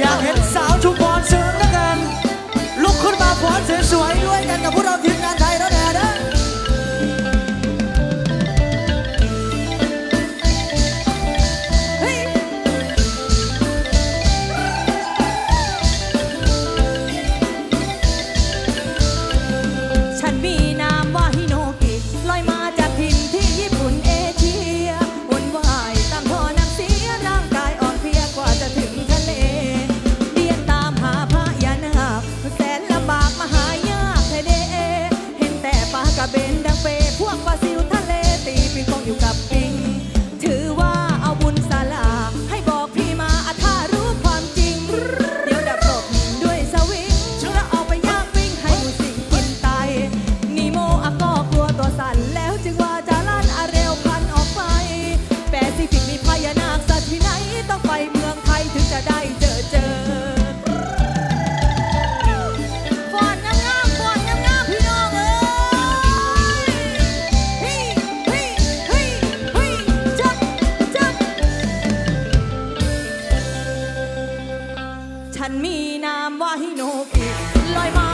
อยากเห็นสาวชุมพรเสริมกัน ลุกขึ้นมาฟ้อนสวยๆด้วยกันกับพวกเราทีมงานไทย อยู่กับปิง ถือว่าอาบุญสาลา ให้บอกพี่มาอาถ้ารู้ความจริง เดี๋ยวดับตบด้วยสวิถ้วเอาไปยางปิ้งให้ดูสิงกินไตนีโมอากลัวตัวสั่นแล้วจึงว่าจะลั่เร็วพันออกไปแปซิฟิกมีพญานาคสัตว์ที่ไหนต้องไปเมืองไทยถึงจะได้ ท่านมีนามว่าฮิโนกิลอยมา